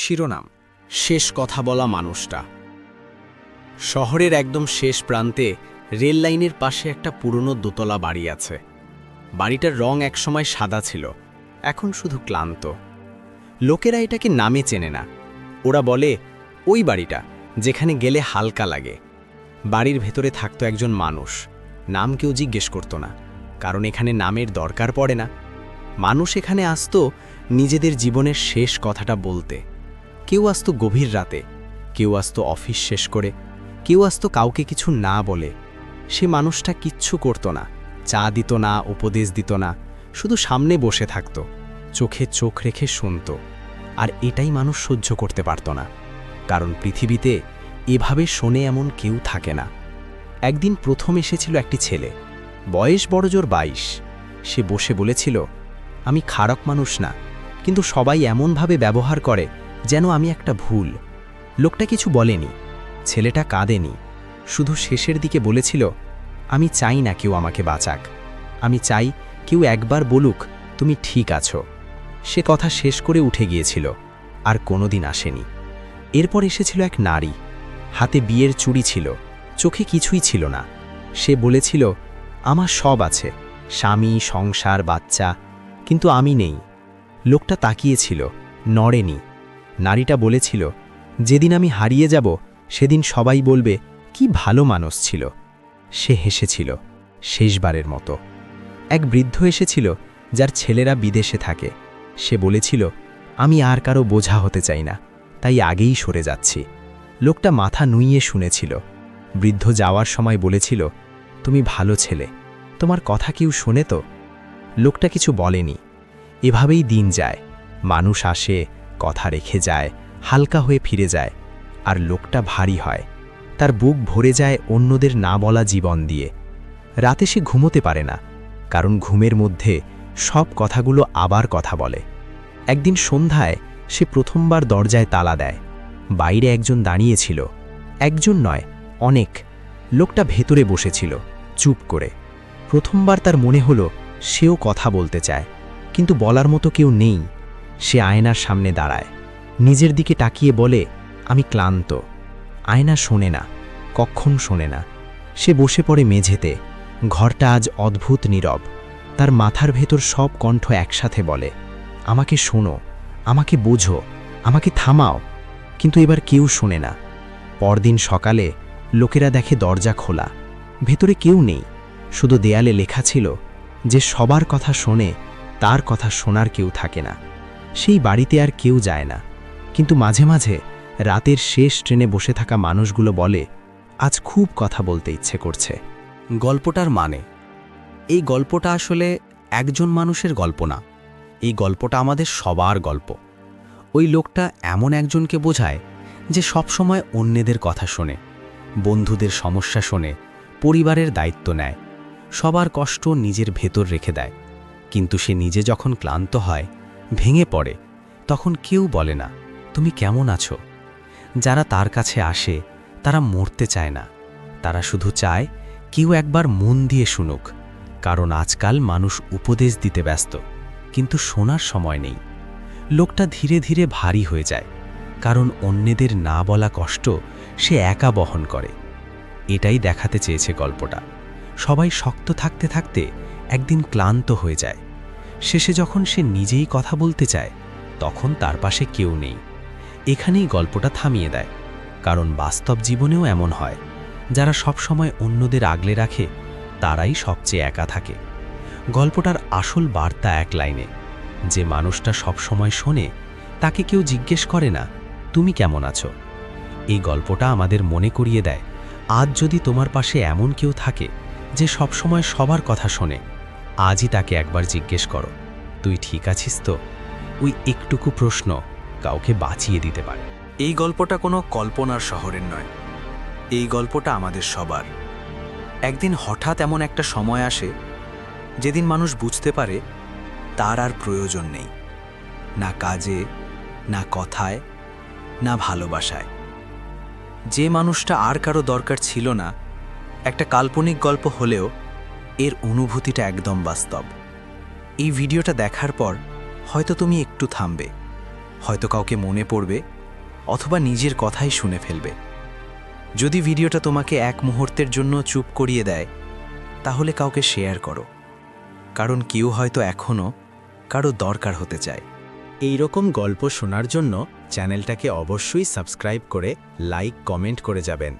শিরোনাম, শেষ কথা বলা মানুষটা। শহরের একদম শেষ প্রান্তে রেল লাইনের পাশে একটা পুরনো দোতলা বাড়ি আছে। বাড়িটার রং একসময় সাদা ছিল, এখন শুধু ক্লান্ত। লোকেরা এটাকে নামে চেনে না। ওরা বলে, ওই বাড়িটা, যেখানে গেলে হালকা লাগে। বাড়ির ভেতরে থাকতো একজন মানুষ। নাম কেউ জিজ্ঞেস করতো না, কারণ এখানে নামের দরকার পড়ে না। মানুষ এখানে আসতো নিজেদের জীবনের শেষ কথাটা বলতে। কেউ আসতো গভীর রাতে, কেউ আসতো অফিস শেষ করে, কেউ আসতো কাউকে কিছু না বলে। সে মানুষটা কিচ্ছু করত না, চা দিত না, উপদেশ দিত না, শুধু সামনে বসে থাকত, চোখে চোখ রেখে শুনত। আর এটাই মানুষ সহ্য করতে পারত না, কারণ পৃথিবীতে এভাবে শোনে এমন কেউ থাকে না। একদিন প্রথম এসেছিল একটি ছেলে, বয়স বড়জোর বাইশ। সে বসে বলেছিল, আমি খারাপ মানুষ না, কিন্তু সবাই এমনভাবে ব্যবহার করে যেন আমি একটা ভুল। লোকটা কিছু বলেনি, ছেলেটা কাঁদেনি, শুধু শেষের দিকে বলেছিল, আমি চাই না কেউ আমাকে বাঁচাক। আমি চাই কেউ একবার বলুক, তুমি ঠিক আছো। সে কথা শেষ করে উঠে গিয়েছিল, আর কোনোদিন আসেনি। এরপর এসেছিল এক নারী, হাতে বিয়ের চুড়ি ছিল, চোখে কিছুই ছিল না। সে বলেছিল, আমার সব আছে, স্বামী, সংসার, বাচ্চা, কিন্তু আমি নেই। লোকটা তাকিয়েছিল, নড়েনি নারীটা বলেছিল, যেদিন আমি হারিয়ে যাব, সেদিন সবাই বলবে, কি ভালো মানুষ ছিল। সে হেসেছিল শেষবারের মতো। এক বৃদ্ধ এসেছিল, যার ছেলেরা বিদেশে থাকে। সে বলেছিল, আমি আর কারও বোঝা হতে চাই না, তাই আগেই সরে যাচ্ছি। লোকটা মাথা নুইয়ে শুনেছিল। বৃদ্ধ যাওয়ার সময় বলেছিল, তুমি ভালো ছেলে, তোমার কথা কেউ শোনে তো? লোকটা কিছু বলেনি। এভাবেই দিন যায়, মানুষ আসে কথা রেখে যায়, হালকা হয়ে ফিরে যায়, আর লোকটা ভারী হয়। তার বুক ভরে যায় অন্যদের না বলা জীবন দিয়ে। রাতে সে ঘুমোতে পারে না, কারণ ঘুমের মধ্যে সব কথাগুলো আবার কথা বলে। একদিন সন্ধ্যায় সে প্রথমবার দরজায় তালা দেয়। বাইরে একজন দাঁড়িয়েছিল। একজন নয়, অনেক। লোকটা ভেতরে বসেছিল, চুপ করে। প্রথমবার তার মনে হলো, সেও কথা বলতে চায়, কিন্তু বলার মতো কেউ নেই। সে আয়নার সামনে দাঁড়ায়। নিজের দিকে তাকিয়ে বলে, আমি ক্লান্ত। আয়না শোনে না কখন শোনে না। সে বসে পড়ে মেঝেতে। ঘরটা আজ অদ্ভুত নীরব। তার মাথার ভেতর সব কণ্ঠ একসাথে বলে, আমাকে শোনো, আমাকে বোঝো, আমাকে থামাও। কিন্তু এবার কেউ শোনে না। পরদিন সকালে লোকেরা দেখে দরজা খোলা। ভেতরে কেউ নেই। শুধু দেয়ালে লেখা ছিল যে সবার কথা শোনে, তার কথা শোনার কেউ থাকে না। সেই বাড়িতে আর কেউ যায় না। কিন্তু মাঝে মাঝে রাতের শেষ ট্রেনে বসে থাকা মানুষগুলো বলে, আজ খুব কথা বলতে ইচ্ছে করছে। গল্পটার মানে? এই গল্পটা আসলে একজন মানুষের গল্প না। এই গল্পটা আমাদের সবার গল্প। ওই লোকটা এমন একজনকে বোঝায় যে সবসময় অন্যদের কথা শোনে, বন্ধুদের সমস্যা শোনে, পরিবারের দায়িত্ব নেয়, সবার কষ্ট নিজের ভেতর রেখে দেয়। কিন্তু সে নিজে যখন ক্লান্ত হয় ভেঙে পড়ে, তখন কেউ বলে না, তুমি কেমন আছো? যারা তার কাছে আসে, তারা মরতে চায় না। তারা শুধু চায়, কেউ একবার মন দিয়ে শুনুক। কারণ আজকাল মানুষ উপদেশ দিতে ব্যস্ত, কিন্তু শোনার সময় নেই। লোকটা ধীরে ধীরে ভারী হয়ে যায়, কারণ অন্যদের না বলা কষ্ট সে একা বহন করে। এটাই দেখাতে চেয়েছে গল্পটা। সবাই শক্ত থাকতে থাকতে একদিন ক্লান্ত হয়ে যায়। শেষে যখন সে নিজেই কথা বলতে চায়, তখন তার পাশে কেউ নেই। এখানেই গল্পটা থামিয়ে দেয়, কারণ বাস্তব জীবনেও এমন হয়, যারা সবসময় অন্যদের আগলে রাখে, তারাই সবচেয়ে একা থাকে। গল্পটার আসল বার্তা এক লাইনে, যে মানুষটা সবসময় শোনে, তাকে কেউ জিজ্ঞেস করে না, তুমি কেমন আছো? এই গল্পটা আমাদের মনে করিয়ে দেয়, আজ যদি তোমার পাশে এমন কেউ থাকে, যে সবসময় সবার কথা শোনে আজই তাকে একবার জিজ্ঞেস করো, তুই ঠিক আছিস তো? ওই একটুকু প্রশ্ন কাউকে বাঁচিয়ে দিতে পারে। এই গল্পটা কোনো কল্পনার শহরের নয়। এই গল্পটা আমাদের সবার। একদিন হঠাৎ এমন একটা সময় আসে, যেদিন মানুষ বুঝতে পারে তার আর প্রয়োজন নেই, না কাজে, না কথায়, না ভালোবাসায়। যে মানুষটা আর কারও দরকার ছিল না, একটা কাল্পনিক গল্প হলেও এর অনুভূতিটা একদম বাস্তব। এই ভিডিওটা দেখার পর হয়তো তুমি একটু থামবে, হয়তো কাউকে মনে পড়বে অথবা নিজের কথাই শুনে ফেলবে। যদি ভিডিওটা তোমাকে এক মুহূর্তের জন্য চুপ করিয়ে দেয়, তাহলে কাউকে শেয়ার করো। কারণ কেউ হয়তো এখনও কারও দরকার হতে চায়। এই রকম গল্প শোনার জন্য চ্যানেলটাকে অবশ্যই সাবস্ক্রাইব করে, লাইক, কমেন্ট করে যাবেন।